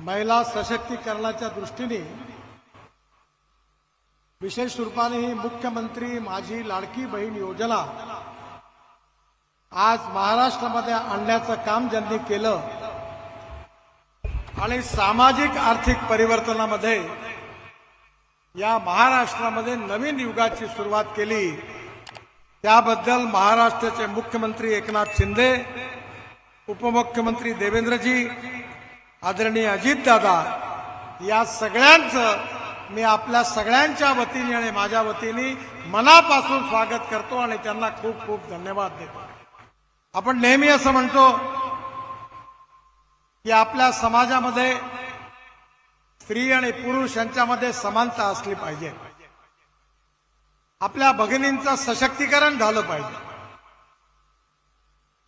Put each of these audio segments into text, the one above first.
महिला सशक्तीकरणाच्या दृष्टीने विशेष रूपाने ही मुख्यमंत्री माझी लाडकी बहीण योजना आज महाराष्ट्रामध्ये आणण्याचं काम ज्यांनी केलं आणि सामाजिक आर्थिक परिवर्तनामध्ये या महाराष्ट्रामध्ये नवीन युगाची सुरुवात केली त्याबद्दल महाराष्ट्राचे मुख्यमंत्री एकनाथ शिंदे उपमुख्यमंत्री देवेंद्रजी आदरणीय अजितदादा या सगळ्यांचं मी आपल्या सगळ्यांच्या वतीने आणि माझ्या वतीने मनापासून स्वागत करतो आणि त्यांना खूप खूप धन्यवाद देतो. आपण नेहमी असं म्हणतो की आपल्या समाजामध्ये स्त्री आणि पुरुष यांच्यामध्ये समानता असली पाहिजे. आपल्या भगिनींचं सशक्तीकरण झालं पाहिजे.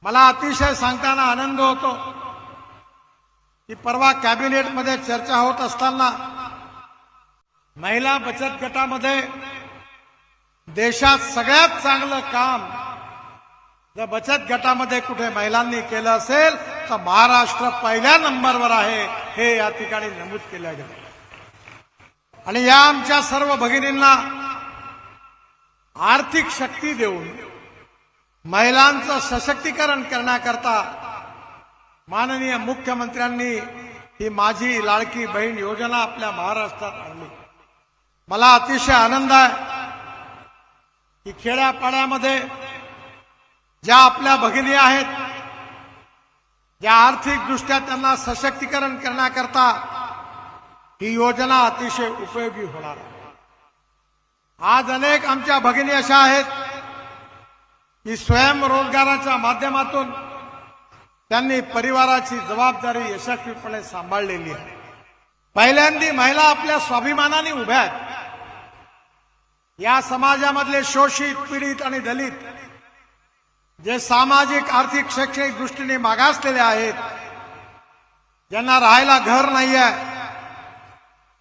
मला अतिशय सांगताना आनंद होतो. की परवा कॅबिनेटमध्ये चर्चा होत असताना महिला बचत गटामध्ये देशात सगळ्यात चांगलं काम जर बचत गटामध्ये कुठे महिलांनी केलं असेल तर महाराष्ट्र पहिल्या नंबरवर आहे हे या ठिकाणी नमूद केलं गेलं. आणि या आमच्या सर्व भगिनींना आर्थिक शक्ती देऊन महिलांचं सशक्तीकरण करण्याकरता माननीय मुख्यमंत्र्यांनी ही माझी लाडकी बहीण योजना आपल्या महाराष्ट्रात आणली. मला अतिशय आनंद आहे की खेड्यापाड्यामध्ये ज्या आपल्या भगिनी आहेत ज्या आर्थिकदृष्ट्या त्यांना सशक्तीकरण करण्याकरता ही योजना अतिशय उपयोगी होणार आहे. आज अनेक आमच्या भगिनी अशा आहेत की स्वयंरोजगाराच्या माध्यमातून त्यांनी परिवाराची जबाबदारी यशस्वीपणे सांभाळलेली आहे. पहिल्यांदी महिला आपल्या स्वाभिमानाने उभ्या आहेत. या समाजामधले शोषित पीडित आणि दलित जे सामाजिक आर्थिक शैक्षणिक दृष्टीने मागासलेले आहेत ज्यांना राहायला घर नाही आहे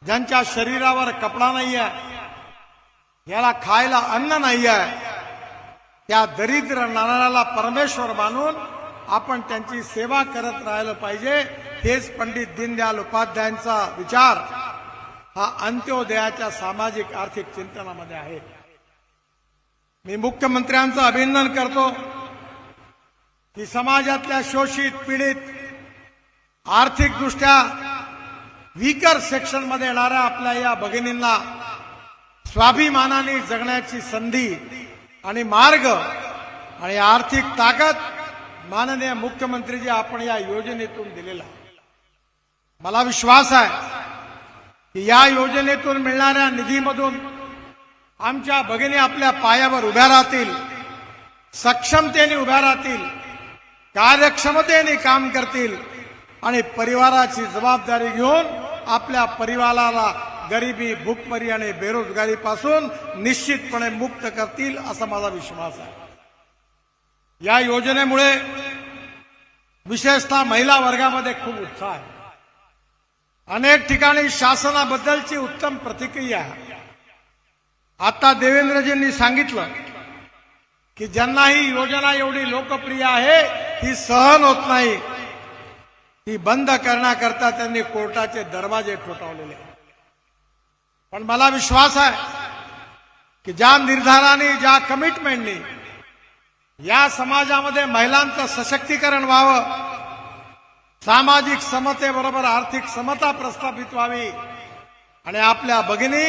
ज्यांच्या शरीरावर कपडा नाही आहे याला खायला अन्न नाही आहे त्या दरिद्र नारायणाला परमेश्वर मानून आपण त्यांची सेवा करत राहिलं पाहिजे हेच पंडित दीनदयाल उपाध्यायांचा विचार. हा अंत्योदयाच्या सामाजिक आर्थिक चिंतनामध्ये आहे. मी मुख्यमंत्र्यांचं अभिनंदन करतो. की समाजातल्या शोषित पीडित आर्थिकदृष्ट्या वीकर सेक्शनमध्ये येणाऱ्या आपल्या या भगिनींना स्वाभिमानाने जगण्याची संधी आणि मार्ग आणि आर्थिक ताकद माननीय मुख्यमंत्रीजी आपण या योजनेतून दिलेला मला विश्वास आहे की या योजनेतून मिळणाऱ्या निधीमधून आमच्या भगिनी आपल्या पायावर उभ्या राहतील सक्षमतेने उभ्या राहतील कार्यक्षमतेने काम करतील आणि परिवाराची जबाबदारी घेऊन आपल्या परिवाराला गरिबी भूकमरी आणि बेरोजगारीपासून निश्चितपणे मुक्त करतील असा माझा विश्वास आहे. या योजनेमुळे विशेषतः महिला वर्गामध्ये खूप उत्साह आहे. अनेक ठिकाणी शासनाबद्दलची उत्तम प्रतिक्रिया. आता देवेंद्रजींनी सांगितलं की ज्यांना ही योजना एवढी लोकप्रिय आहे ही सहन होत नाही. ती बंद करण्याकरता त्यांनी कोर्टाचे दरवाजे ठोठावलेले पण मला विश्वास आहे की ज्या निर्धाराने ज्या कमिटमेंटनी या समाजामध्ये महिलांचं सशक्तीकरण व्हावं. सामाजिक समतेबरोबर आर्थिक समता प्रस्थापित व्हावी. आणि आपल्या भगिनी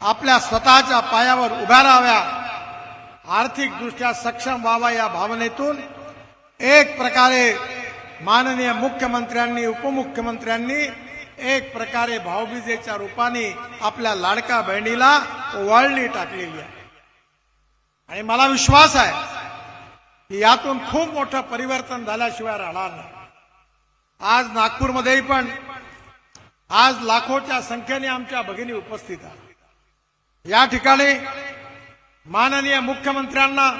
आपल्या स्वतःच्या पायावर उभ्या राहाव्या. आर्थिकदृष्ट्या सक्षम व्हावा या भावनेतून एक प्रकारे माननीय मुख्यमंत्र्यांनी उपमुख्यमंत्र्यांनी एक प्रकारे भाऊबीजेच्या रूपाने आपल्या लाडका बहिणीला ओवाळणी टाकलेली आहे. आणि मला विश्वास आहे की यातून खूप मोठं परिवर्तन झाल्याशिवाय राहणार नाही. आज नागपूरमध्येही पण आज लाखोच्या संख्येने आमच्या भगिनी उपस्थित आहेत. या ठिकाणी माननीय मुख्यमंत्र्यांना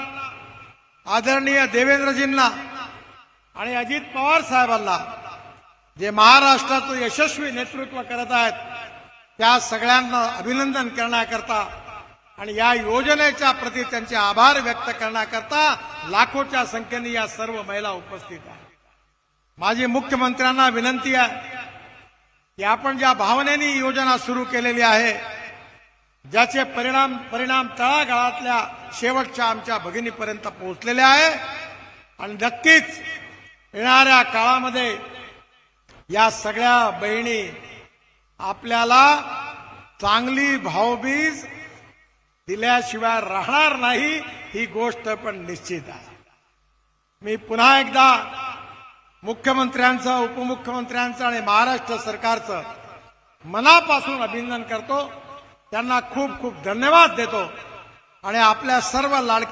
आदरणीय देवेंद्रजींना आणि अजित पवार साहेबांना जे महाराष्ट्राचं यशस्वी नेतृत्व करत आहेत त्या सगळ्यांना अभिनंदन करण्याकरता आणि या योजनेच्या प्रती त्यांचे आभार व्यक्त करण्याकरता लाखोच्या संख्येने या सर्व महिला उपस्थित आहेत. माझी मुख्यमंत्र्यांना विनंती आहे की आपण ज्या भावनेने योजना सुरू केलेली आहे ज्याचे परिणाम परिणाम तळागाळातल्या शेवटच्या आमच्या भगिनीपर्यंत पोहोचलेले आहे आणि नक्कीच येणाऱ्या काळामध्ये या सगळ्या बहिणी आपल्याला चांगली भावबीज दिल्याशिवाय राहणार नाही ही गोष्ट पण निश्चित आहे. मी पुन्हा एकदा मुख्यमंत्र्यांचं उपमुख्यमंत्र्यांचं आणि महाराष्ट्र सरकारचं मनापासून अभिनंदन करतो. त्यांना खूप खूप धन्यवाद देतो. आणि आपल्या सर्व लाडकी